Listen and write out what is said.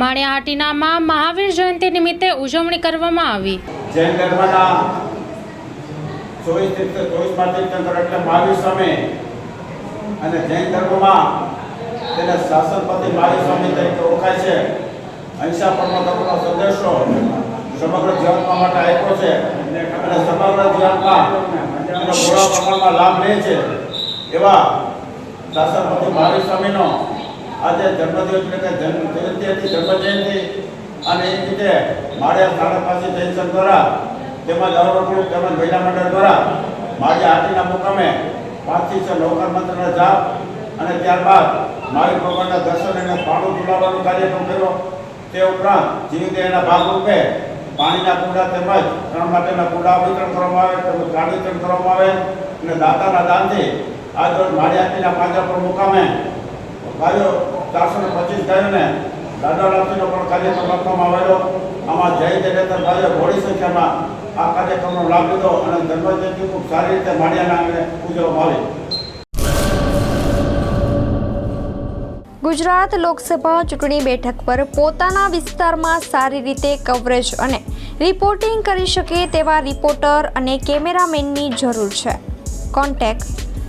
માળિયાહાટીનામાં મહાવીર જયંતિ નિમિત્તે ઉજવણી કરવામાં આવી. જૈન ધર્મના ચોવીસ ચોવીસમાં તીર્થંકર એટલે મહાવીર સ્વામી અને જૈન ધર્મમાં તેને શાસનપતિ મહાવીર સ્વામી તરીકે ઓળખાય છે. અહિંસા પરમો ધર્મનો સંદેશો સમગ્ર જીવનમાં માટે આપ્યો છે. અને સમગ્ર જીવનમાં એનો પૂરા પ્રમાણમાં લાભ લે છે. એવા શાસનપતિ મહાવીર સ્વામીનો આજે જન્મદિવસ એટલે જન્મ જયંતિ હતી જન્મ જયંતિ અને એ રીતે માળિયા સાડા પાસે જૈન દ્વારા તેમજ અવરોપણ તેમજ મહિલા મંડળ દ્વારા માળિયા હાટીના મુકામે પાંચથી છ નૌકર મંત્રના જાપ અને ત્યારબાદ મારી ભગવાનના દર્શન અને પાણું ઝુલાવવાનો કાર્યક્રમ કર્યો. તે ઉપરાંત જીવદેહના ભાગરૂપે પાણીના કુંડા તેમજ ત્રણ માટેના કુંડા વિતરણ કરવામાં આવે તેમજ ગાડી વિતરણ કરવામાં આવે અને દાતાના દાનથી આજરોજ માળિયાટીના પાંજરાપુર મુકામે ગાયો ચારસો ને પચીસ ગાયોને દાદા લાપસીનો પણ કાર્યક્રમ આપવામાં આવેલો. આમાં જય જગતર ભાઈઓ ઘોડી સંખ્યામાં આ કાર્યક્રમનો લાભ લીધો અને જન્મજયંતિ ખૂબ સારી રીતે માળિયાના આંગણે ઉજવવામાં આવી. ગુજરાત લોકસભા ચૂંટણી બેઠક પર પોતાના વિસ્તારમાં સારી રીતે કવરેજ અને રિપોર્ટિંગ કરી શકે તેવા રિપોર્ટર અને કેમેરામેનની જરૂર છે. કોન્ટેક્ટ